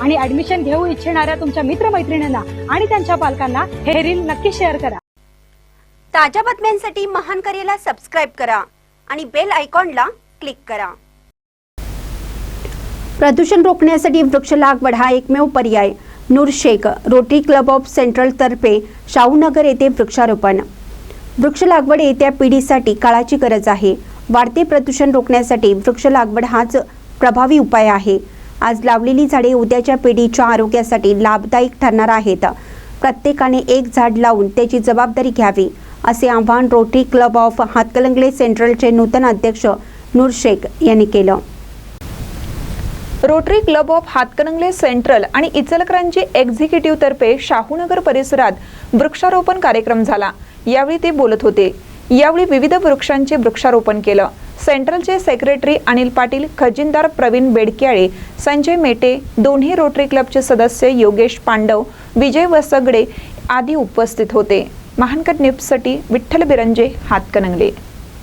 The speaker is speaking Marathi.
आणि ऍडमिशन घेऊ इच्छिणाऱ्या तुमच्या मित्रमैत्रिणींना आणि त्यांच्या पालकांना हे रील नक्की शेअर करा. ताज्या बातम्यांसाठी महान करेला सबस्क्राईब करा आणि बेल आयकॉनला क्लिक करा. प्रदूषण रोखण्यासाठी वृक्ष लागवड हा एकमेव पर्याय. Noor Shaikh Rotary Club of central तर्फे शाहूनगर येथे वृक्षारोपण. वृक्ष लागवड येत्या पिढीसाठी काळाची गरज आहे. वाढते प्रदूषण रोखण्यासाठी वृक्ष लागवड हाच प्रभावी उपाय आहे. आज लावलेली झाडे उद्याच्या पिढीच्या आरोग्यासाठी लाभदायक ठरणार आहेत. प्रत्येकाने एक झाड लावून त्याची जबाबदारी घ्यावी असे आव्हान रोटरी क्लब ऑफ हातकलंगले सेंट्रलचे नूतन अध्यक्ष नूर शेख यांनी केलं. Rotary Club of Hatkanangale central आणि इचलकरांची एक्झिक्युटिव्ह तर्फे शाहूनगर परिसरात वृक्षारोपण कार्यक्रम झाला. यावेळी ते बोलत होते. यावेळी विविध वृक्षांचे वृक्षारोपण केलं. सेंट्रलचे सेक्रेटरी अनिल पाटील खजिनदार प्रवीण बेडक्याळे संजय मेटे दोन्ही रोटरी क्लबचे सदस्य योगेश पांडव विजय वसगडे आदी उपस्थित होते. महानकट न्यूजसाठी विठ्ठल बिरंजे हातकणंगले.